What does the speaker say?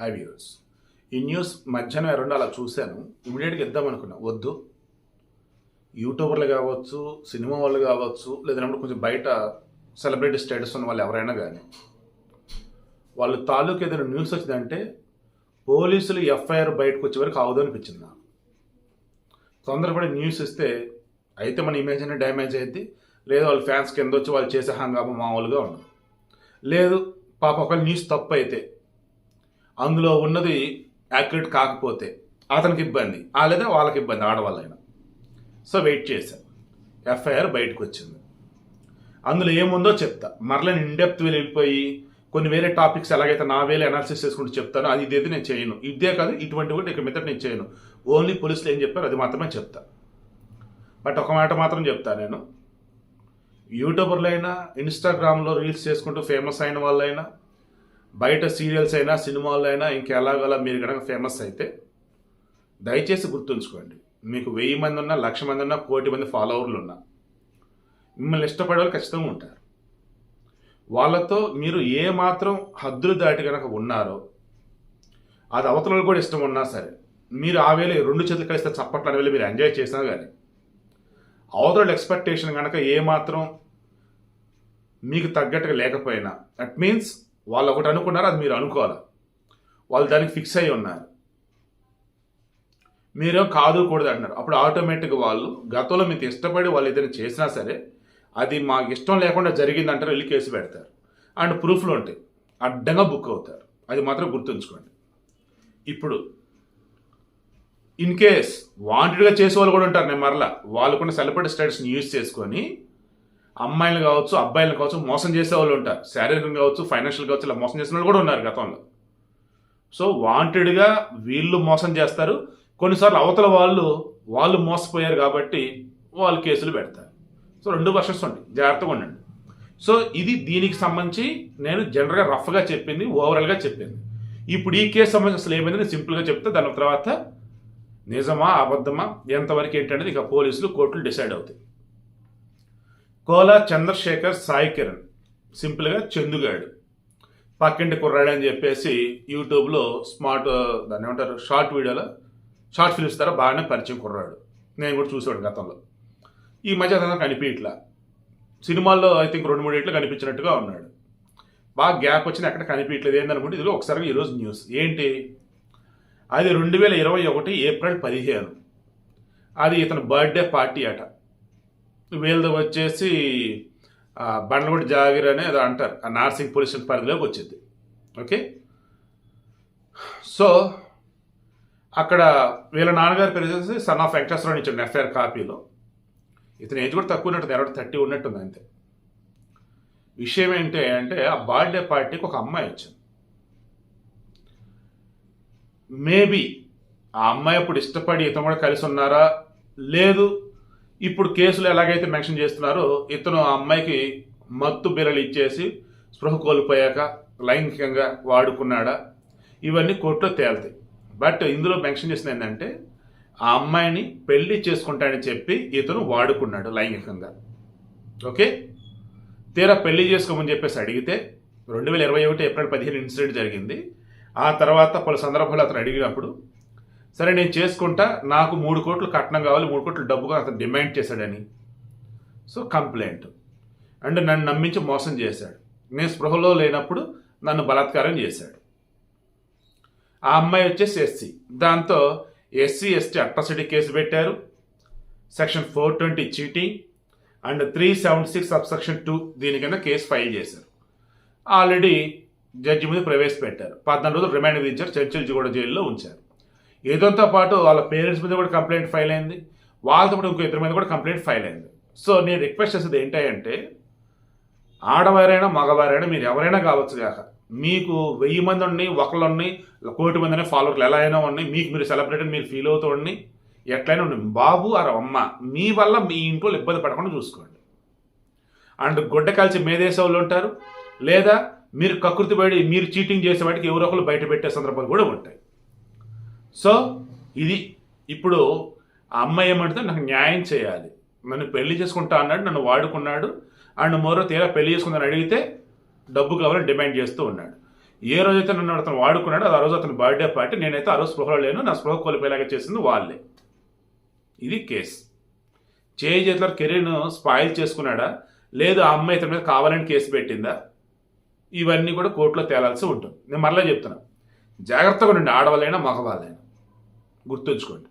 High views ఈ news మధ్యాహ్నం రెండు అలా చూశాను. ఇమీడియట్గా ఇద్దాం అనుకున్నా. వద్దు. యూట్యూబర్లు కావచ్చు సినిమా వాళ్ళు కావచ్చు లేదంటే కొంచెం బయట సెలబ్రిటీ స్టేటస్ ఉన్న వాళ్ళు ఎవరైనా కానీ వాళ్ళ తాలూకు ఏదైనా న్యూస్ వచ్చిందంటే పోలీసులు ఎఫ్ఐఆర్ బయటకు వచ్చే వరకు అవదు అనిపించింది నాకు. తొందరపడి న్యూస్ ఇస్తే అయితే మన ఇమేజ్ అనేది డ్యామేజ్ అయింది లేదు వాళ్ళ ఫ్యాన్స్ కింద వచ్చి వాళ్ళు చేసే హంగామా మామూలుగా ఉండదు. లేదు పాప ఒక న్యూస్ తప్పు అయితే అందులో ఉన్నది యాక్యురేట్ కాకపోతే అతనికి ఇబ్బంది. ఆ లేదా వాళ్ళకి ఇబ్బంది ఆడవాళ్ళైనా. సో వెయిట్ చేశాను. ఎఫ్ఐఆర్ బయటకు వచ్చింది అందులో ఏముందో చెప్తా. మరలా ఇన్డెప్త్ వెళ్ళిపోయి కొన్ని వేరే టాపిక్స్ ఎలాగైతే నా వేలు అనాలిసిస్ చేసుకుంటూ చెప్తానో అది ఇదేది నేను చేయను. ఇదే కాదు ఇటువంటి కూడా ఇక మిగతా నేను చేయను. ఓన్లీ పోలీసులు ఏం చెప్పారు అది మాత్రమే చెప్తా. బట్ ఒక మాట మాత్రం చెప్తా నేను. యూట్యూబర్లైనా ఇన్స్టాగ్రామ్లో రీల్స్ చేసుకుంటూ ఫేమస్ అయిన వాళ్ళైనా బయట సీరియల్స్ అయినా సినిమాల్లో అయినా ఇంకెలాగలా మీరు కనుక ఫేమస్ అయితే దయచేసి గుర్తుంచుకోండి. మీకు వెయ్యి మంది ఉన్నా లక్ష మంది ఉన్నా కోటి మంది ఫాలోవర్లు ఉన్నా మిమ్మల్ని ఇష్టపడే వాళ్ళు ఖచ్చితంగా ఉంటారు. వాళ్ళతో మీరు ఏ మాత్రం హద్దులు దాటి కనుక ఉన్నారో అది అవతలలో కూడా ఇష్టం ఉన్నా సరే మీరు ఆ వేళ రెండు చేతులు కలిస్తే చప్పట్లు వేళ మీరు ఎంజాయ్ చేసినా కానీ అవతల ఎక్స్పెక్టేషన్ కనుక ఏ మాత్రం మీకు తగ్గట్టుగా లేకపోయినా దట్ మీన్స్ వాళ్ళు ఒకటి అనుకున్నారు అది మీరు అనుకోవాలి? వాళ్ళు దానికి ఫిక్స్ అయి ఉన్నారు. మీరేం కాదు కూడదు అంటున్నారు. అప్పుడు ఆటోమేటిక్గా వాళ్ళు గతంలో మీకు ఇష్టపడి వాళ్ళు ఏదైనా చేసినా సరే అది మాకు ఇష్టం లేకుండా జరిగిందంటారు వెళ్ళి కేసు పెడతారు. అండ్ ప్రూఫ్లు ఉంటాయి. అడ్డంగా బుక్ అవుతారు. అది మాత్రం గుర్తుంచుకోండి. ఇప్పుడు ఇన్ కేస్ వాంటెడ్గా చేసే వాళ్ళు కూడా ఉంటారు. నేను మరలా వాళ్ళకున్న సెలబ్రిటీ స్టేటస్ని యూజ్ చేసుకొని అమ్మాయిలు కావచ్చు అబ్బాయిలు కావచ్చు మోసం చేసే వాళ్ళు ఉంటారు. శారీరకంగా కావచ్చు ఫైనాన్షియల్ కావచ్చు ఇలా మోసం చేసిన వాళ్ళు కూడా ఉన్నారు గతంలో. సో వాంటెడ్గా వీళ్ళు మోసం చేస్తారు. కొన్నిసార్లు అవతల వాళ్ళు వాళ్ళు మోసపోయారు కాబట్టి వాళ్ళు కేసులు పెడతారు. సో రెండు వర్షన్స్ ఉంటాయి జాగ్రత్తగా ఉండండి. సో ఇది దీనికి సంబంధించి నేను జనరల్గా రఫ్గా చెప్పింది ఓవరాల్గా చెప్పింది. ఇప్పుడు ఈ కేసు సంబంధించి అసలు ఏమైంది నేను సింపుల్గా చెప్తే దాని తర్వాత నిజమా అబద్ధమా ఎంతవరకు ఏంటనేది ఇక పోలీసులు కోర్టులు డిసైడ్ అవుతాయి. కోలా చంద్రశేఖర్ సాయి కిరణ్. సింపుల్గా చందుగాడు. పక్కింటి కుర్రాడు అని చెప్పేసి యూట్యూబ్లో స్మార్ట్ దాన్ని ఏమంటారు షార్ట్ వీడియోలో షార్ట్ ఫిల్మ్స్ ద్వారా బాగానే పరిచయం కుర్రాడు. నేను కూడా చూసాడు గతంలో. ఈ మధ్య అతను కనిపించట్లా. సినిమాల్లో ఐ థింక్ రెండు మూడు ఇట్లు కనిపించినట్టుగా ఉన్నాడు. బాగా గ్యాప్ వచ్చిన ఎక్కడ కనిపించట్లేదు ఏందనుకుంటే ఇదిగో ఒకసారి ఈరోజు న్యూస్. ఏంటి? అది రెండు వేల ఇరవై ఒకటి ఏప్రిల్ పదిహేను. అది ఇతని బర్త్డే పార్టీ అట. వీళ్ళది వచ్చేసి ఆ, జాగీర్ అనే ఏదో అంటారు. ఆ నార్సింగ్ పోలీస్ స్టేషన్ పరిధిలోకి వచ్చింది. ఓకే? సో అక్కడ వీళ్ళ నాన్నగారి పేరు వచ్చేసి సన్ ఆఫ్ వెంకటేశ్వరరావు ఇచ్చాడు ఎఫ్ఐఆర్ కాపీలో. ఇతని ఏజ్ కూడా తక్కువ ఉన్నట్టుంది అరవై థర్టీ ఉన్నట్టుంది అంతే. విషయం ఏంటి అంటే ఆ బర్త్డే పార్టీకి ఒక అమ్మాయి వచ్చింది. మేబీ ఆ అమ్మాయి అప్పుడు ఇష్టపడి ఇతను కూడా కలిసి ఉన్నారా? లేదు. ఇప్పుడు కేసులు ఎలాగైతే మెన్షన్ చేస్తున్నారో ఇతను ఆ అమ్మాయికి మత్తు బిరలు ఇచ్చేసి స్పృహ కోల్పోయాక లైంగికంగా వాడుకున్నాడా? ఇవన్నీ కోర్టులో తేలుతాయి. బట్ ఇందులో మెన్షన్ చేసింది ఏంటంటే ఆ అమ్మాయిని పెళ్ళి చేసుకుంటాడని చెప్పి ఇతను వాడుకున్నాడు లైంగికంగా. ఓకే? తీరా పెళ్ళి చేసుకోమని చెప్పేసి అడిగితే రెండు వేల ఇరవై ఒకటి ఏప్రిల్ పదిహేను ఇన్సిడెంట్ జరిగింది. ఆ తర్వాత పలు సందర్భాలు అతను అడిగినప్పుడు సరే నేను చేసుకుంటా. నాకు మూడు కోట్లు కట్నం కావాలి మూడు కోట్లు డబ్బుగా అతను డిమాండ్ చేశాడని. So complaint. అండ్ నన్ను నమ్మించి మోసం చేశాడు. నేను స్పృహలో లేనప్పుడు నన్ను బలాత్కారం చేశాడు. ఆ అమ్మాయి వచ్చేసి ఎస్సీ. దాంతో ఎస్సీ ఎస్టీ అట్రాసిటీ కేసు పెట్టారు. Section four twenty cheating. And three seventy six subsection two దీని కింద కేసు ఫైల్ చేశారు. ఆల్రెడీ జడ్జి మీద ప్రవేశపెట్టారు. పద్నాలుగు రోజులు రిమాండ్ విధించారు. చర్చిల్ కూడా జైల్లో ఉంచారు. ఏదోతో పాటు వాళ్ళ పేరెంట్స్ మీద కూడా కంప్లైంట్ ఫైల్ అయింది. వాళ్ళతో పాటు ఇంకో ఇద్దరి మీద కూడా కంప్లైంట్ ఫైల్ అయింది. సో నేను రిక్వెస్ట్ చేసేది ఏంటంటే ఆడవారైనా మగవారైనా మీరు ఎవరైనా కావచ్చు కాక మీకు వెయ్యి మంది ఉండి ఒకళ్ళుండి కోటి మంది ఫాలోవర్లు ఎలా అయినా ఉన్నాయి మీకు మీరు సెలబ్రిటీ మీరు ఫీల్ అవుతూ ఉండి ఎట్లయినా ఉండి బాబు అరే అమ్మ మీ వల్ల మీ ఇంట్లో ఇబ్బంది పడకుండా చూసుకోండి. అండ్ గుడ్డ కలిసి మేదేసే వాళ్ళు ఉంటారు లేదా మీరు కకృతి పడి మీరు చీటింగ్ చేసే వాటికి ఎవరో ఒకరు బయట పెట్టే సందర్భాలు కూడా ఉంటాయి. సో ఇది ఇప్పుడు ఆ అమ్మాయి ఏమంటే నాకు న్యాయం చేయాలి. నన్ను పెళ్ళి చేసుకుంటా అన్నాడు నన్ను వాడుకున్నాడు అండ్ మరో తీరా పెళ్ళి చేసుకుందని అడిగితే డబ్బు కావాలని డిమాండ్ చేస్తూ ఉన్నాడు. ఏ రోజైతే నన్ను అతను వాడుకున్నాడో అది ఆ రోజు అతని బర్త్డే పార్టీ నేనైతే ఆ రోజు స్పృహలో లేను నా స్పృహ కోల్పోయేలాగా చేసింది వాళ్ళే. ఇది కేసు. చేయి చేతిలో కెరీర్ను స్పాయిల్ చేసుకున్నాడా? లేదు ఆ అమ్మాయి ఇతని మీద కావాలని కేసు పెట్టిందా? ఇవన్నీ కూడా కోర్టులో తేలాల్సి ఉంటుంది. నేను మరలా చెప్తున్నా. జాగ్రత్తగా ఉండండి. ఆడవాళ్ళైనా మగవాళ్ళైనా. గుర్తుంచుకోండి.